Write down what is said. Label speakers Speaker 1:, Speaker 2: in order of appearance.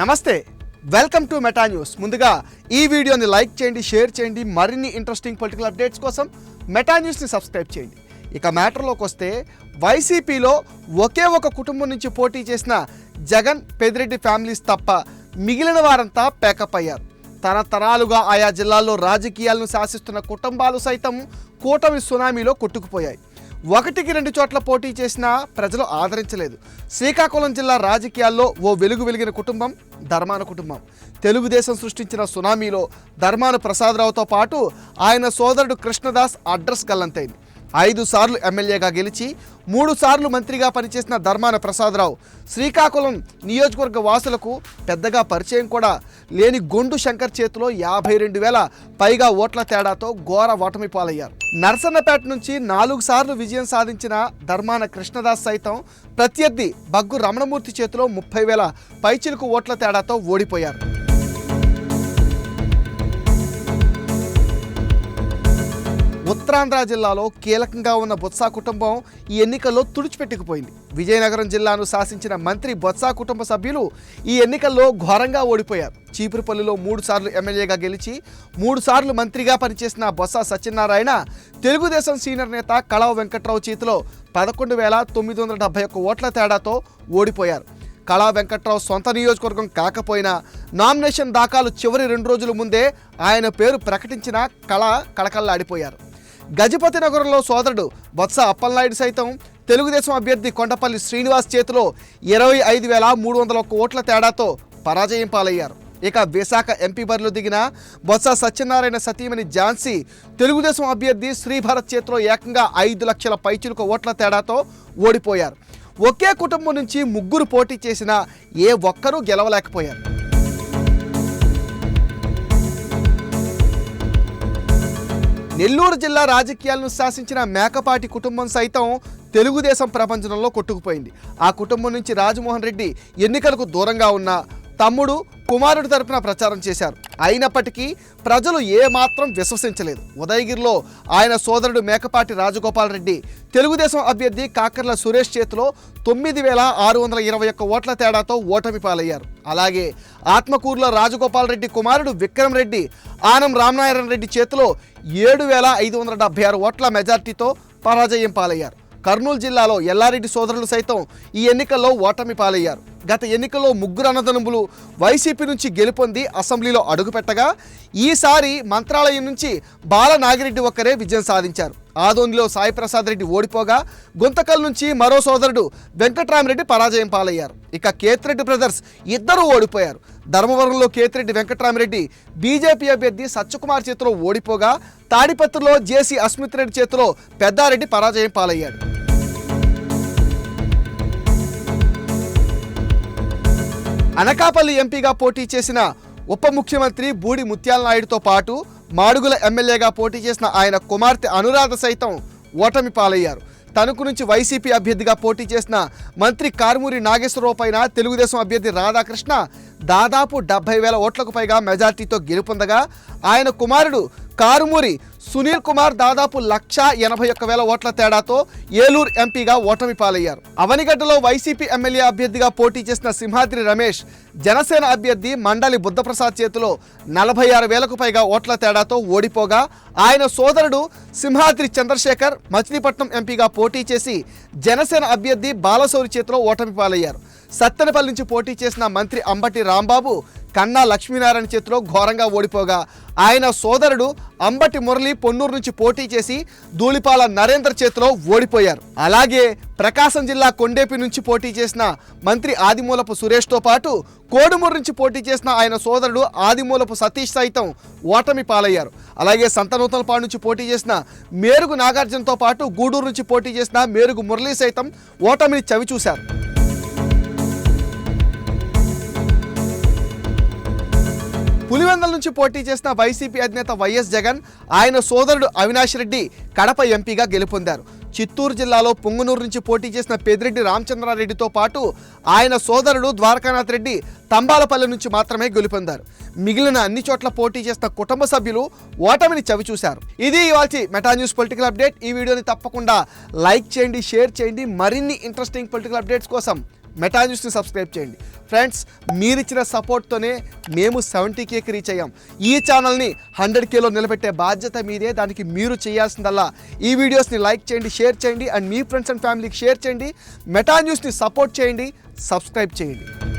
Speaker 1: నమస్తే. Welcome to meta news ముందుగా ఈ వీడియోని లైక్ చేయండి షేర్ చేయండి మరిన్ని ఇంట్రెస్టింగ్ పొలిటికల్ అప్డేట్స్ కోసం మెటా న్యూస్ని సబ్స్క్రైబ్ చేయండి. ఇక మ్యాటర్లోకి వస్తే వైసీపీలో ఒకే ఒక కుటుంబం నుంచి పోటీ చేసిన జగన్ పెదిరెడ్డి ఫ్యామిలీస్ తప్ప మిగిలిన వారంతా పేకప్ అయ్యారు. తరతరాలుగా ఆయా జిల్లాల్లో రాజకీయాలను శాసిస్తున్న కుటుంబాలు సైతం కూటమి సునామీలో కొట్టుకుపోయాయి. ఒకటికి రెండు చోట్ల పోటీ చేసినా ప్రజలు ఆదరించలేదు. శ్రీకాకుళం జిల్లా రాజకీయాల్లో ఓ వెలుగు వెలిగిన కుటుంబం ధర్మాన కుటుంబం. తెలుగుదేశం సృష్టించిన సునామీలో ధర్మాన ప్రసాదరావుతో పాటు ఆయన సోదరుడు కృష్ణదాస్ అడ్రస్ గల్లంతైంది. ఐదు సార్లు ఎమ్మెల్యేగా గెలిచి మూడు సార్లు మంత్రిగా పనిచేసిన ధర్మాన ప్రసాదరావు. శ్రీకాకుళం నియోజకవర్గ వాసులకు పెద్దగా పరిచయం కూడా లేని గొండు శంకర్ చేతిలో యాభై రెండు వేల పైగా ఓట్ల తేడాతో ఘోర ఓటమి పాలయ్యారు. నర్సన్నపేట నుంచి నాలుగు సార్లు విజయం సాధించిన ధర్మాన కృష్ణదాస్ సైతం ప్రత్యర్థి బగ్గు రమణమూర్తి చేతిలో ముప్పై వేల పైచిలుకు ఓట్ల తేడాతో ఓడిపోయారు. ఉత్తరాంధ్ర జిల్లాలో కీలకంగా ఉన్న బొత్స కుటుంబం ఈ ఎన్నికల్లో తుడిచిపెట్టుకుపోయింది. విజయనగరం జిల్లాను శాసించిన మంత్రి బొత్స కుటుంబ సభ్యులు ఈ ఎన్నికల్లో ఘోరంగా ఓడిపోయారు. చీపురుపల్లిలో మూడు సార్లు ఎమ్మెల్యేగా గెలిచి మూడుసార్లు మంత్రిగా పనిచేసిన బొత్స సత్యనారాయణ తెలుగుదేశం సీనియర్ నేత కళా వెంకట్రావు చేతిలో పదకొండు వేల తొమ్మిది వందల డెబ్బై ఒక్క ఓట్ల తేడాతో ఓడిపోయారు. కళా వెంకట్రావు సొంత నియోజకవర్గం కాకపోయినా నామినేషన్ దాఖలు చివరి రెండు రోజుల ముందే ఆయన పేరు ప్రకటించిన కళ కళకళలాడిపోయారు. గజపతి నగరంలో సోదరుడు బొత్స అప్పలనాయుడు సైతం తెలుగుదేశం అభ్యర్థి కొండపల్లి శ్రీనివాస్ చేతిలో ఇరవై ఐదు వేల మూడు వందల ఒక్క ఓట్ల తేడాతో పరాజయం పాలయ్యారు. ఇక విశాఖ ఎంపీ బరిలో దిగిన బొత్స సత్యనారాయణ సతీమణి ఝాన్సీ తెలుగుదేశం అభ్యర్థి శ్రీభరత్ చేతిలో ఏకంగా ఐదు లక్షల పైచులకు ఓట్ల తేడాతో ఓడిపోయారు. ఒకే కుటుంబం నుంచి ముగ్గురు పోటీ చేసినా ఏ ఒక్కరూ గెలవలేకపోయారు. నెల్లూరు జిల్లా రాజకీయాలను శాసించిన మేకపాటి కుటుంబం సైతం తెలుగుదేశం ప్రపంచంలో కొట్టుకుపోయింది. ఆ కుటుంబం నుంచి రాజమోహన్ రెడ్డి ఎన్నికలకు దూరంగా ఉన్న తమ్ముడు కుమారుడి తరపున ప్రచారం చేశారు. అయినప్పటికీ ప్రజలు ఏమాత్రం విశ్వసించలేదు. ఉదయగిరిలో ఆయన సోదరుడు మేకపాటి రాజగోపాల్ రెడ్డి తెలుగుదేశం అభ్యర్థి కాకర్ల సురేష్ చేతిలో తొమ్మిది వేల ఆరు వందల ఇరవై ఒక్క ఓట్ల తేడాతో ఓటమి పాలయ్యారు. అలాగే ఆత్మకూరులో రాజగోపాల్ రెడ్డి కుమారుడు విక్రమ్ రెడ్డి ఆనం రామనారాయణ రెడ్డి చేతిలో ఏడు వేల ఐదు వందల డెబ్బై ఆరు ఓట్ల మెజార్టీతో పరాజయం పాలయ్యారు. కర్నూలు జిల్లాలో ఎల్లారెడ్డి సోదరులు సైతం ఈ ఎన్నికల్లో ఓటమి పాలయ్యారు. గత ఎన్నికల్లో ముగ్గురు అన్నదనుములు వైసీపీ నుంచి గెలుపొంది అసెంబ్లీలో అడుగుపెట్టగా ఈసారి మంత్రాలయం నుంచి బాల నాగిరెడ్డి ఒక్కరే విజయం సాధించారు. ఆదోనిలో సాయి ప్రసాద్ రెడ్డి ఓడిపోగా గుంతకల్ నుంచి మరో సోదరుడు వెంకట్రామరెడ్డి పరాజయం పాలయ్యారు. ఇక కేతిరెడ్డి బ్రదర్స్ ఇద్దరూ ఓడిపోయారు. ధర్మవరంలో కేతిరెడ్డి వెంకట్రామరెడ్డి బీజేపీ అభ్యర్థి సత్యకుమార్ చేతిలో ఓడిపోగా తాడిపత్రిలో జేసీ అస్మిత్ రెడ్డి చేతిలో పెద్దారెడ్డి పరాజయం పాలయ్యాడు. అనకాపల్లి ఎంపీగా పోటీ చేసిన ఉప ముఖ్యమంత్రి బూడి ముత్యాల నాయుడుతో పాటు మాడుగుల ఎమ్మెల్యేగా పోటీ చేసిన ఆయన కుమార్తె అనురాధ సైతం ఓటమి పాలయ్యారు. తణుకు నుంచి వైసీపీ అభ్యర్థిగా పోటీ చేసిన మంత్రి కారుమూరి నాగేశ్వరరావు పైన తెలుగుదేశం అభ్యర్థి రాధాకృష్ణ దాదాపు డెబ్బై వేల ఓట్లకు పైగా మెజార్టీతో గెలుపొందగా ఆయన కుమారుడు కారుమూరి సునీల్ కుమార్ దాదాపు లక్ష ఎనభై ఒక్క వేల ఓట్ల తేడాతో ఏలూరు ఎంపీగా ఓటమి పాలయ్యారు. అవనిగడ్డలో వైసీపీ ఎమ్మెల్యే అభ్యర్థిగా పోటీ చేసిన సింహాద్రి రమేష్ జనసేన అభ్యర్థి మండలి బుద్ధప్రసాద్ చేతిలో నలభై ఆరు వేలకు పైగా ఓట్ల తేడాతో ఓడిపోగా ఆయన సోదరుడు సింహాద్రి చంద్రశేఖర్ మచిలీపట్నం ఎంపీగా పోటీ చేసి జనసేన అభ్యర్థి బాలశౌరి చేతిలో ఓటమి పాలయ్యారు. సత్తెనపల్లి నుంచి పోటీ చేసిన మంత్రి అంబటి రాంబాబు కన్నా లక్ష్మీనారాయణ చేతిలో ఘోరంగా ఓడిపోగా. ఆయన సోదరుడు అంబటి మురళి పొన్నూరు నుంచి పోటీ చేసి ధూళిపాల నరేంద్ర చేతిలో ఓడిపోయారు. అలాగే ప్రకాశం జిల్లా కొండేపి నుంచి పోటీ చేసిన మంత్రి ఆదిమూలపు సురేష్తో పాటు కోడుమూరు నుంచి పోటీ చేసిన ఆయన సోదరుడు ఆదిమూలపు సతీష్ సైతం ఓటమి పాలయ్యారు. అలాగే సంతనూతలపాడు నుంచి పోటీ చేసిన మేరుగు నాగార్జునతో పాటు గూడూరు నుంచి పోటీ చేసిన మేరుగు మురళి సైతం ఓటమిని చవిచూశారు. పులివెందల నుంచి పోటీ చేసిన వైసీపీ అధినేత వైఎస్ జగన్ ఆయన సోదరుడు అవినాష్ రెడ్డి కడప ఎంపీగా గెలుపొందారు. చిత్తూరు జిల్లాలో పొంగునూరు నుంచి పోటీ చేసిన పెదిరెడ్డి రామచంద్రారెడ్డితో పాటు ఆయన సోదరుడు ద్వారకానాథ్ రెడ్డి తంబాలపల్లి నుంచి మాత్రమే గెలుపొందారు. మిగిలిన అన్ని చోట్ల పోటీ చేసిన కుటుంబ సభ్యులు ఓటమిని చవిచూశారు. ఇది ఇవాల్చి మెటా న్యూస్ పొలిటికల్ అప్డేట్. ఈ వీడియోని తప్పకుండా లైక్ చేయండి షేర్ చేయండి. మరిన్ని ఇంట్రెస్టింగ్ పొలిటికల్ అప్డేట్స్ కోసం మెటా న్యూస్ని సబ్స్క్రైబ్ చేయండి. ఫ్రెండ్స్ మీరిచ్చిన సపోర్ట్తోనే మేము సెవెంటీ కేకి రీచ్ అయ్యాం. ఈ ఛానల్ని హండ్రెడ్ కేలో నిలబెట్టే బాధ్యత మీదే దానికి మీరు చేయాల్సిందల్లా. ఈ వీడియోస్ని లైక్ చేయండి షేర్ చేయండి అండ్ మీ ఫ్రెండ్స్ అండ్ ఫ్యామిలీకి షేర్ చేయండి. మెటా న్యూస్ని సపోర్ట్ చేయండి సబ్స్క్రైబ్ చేయండి.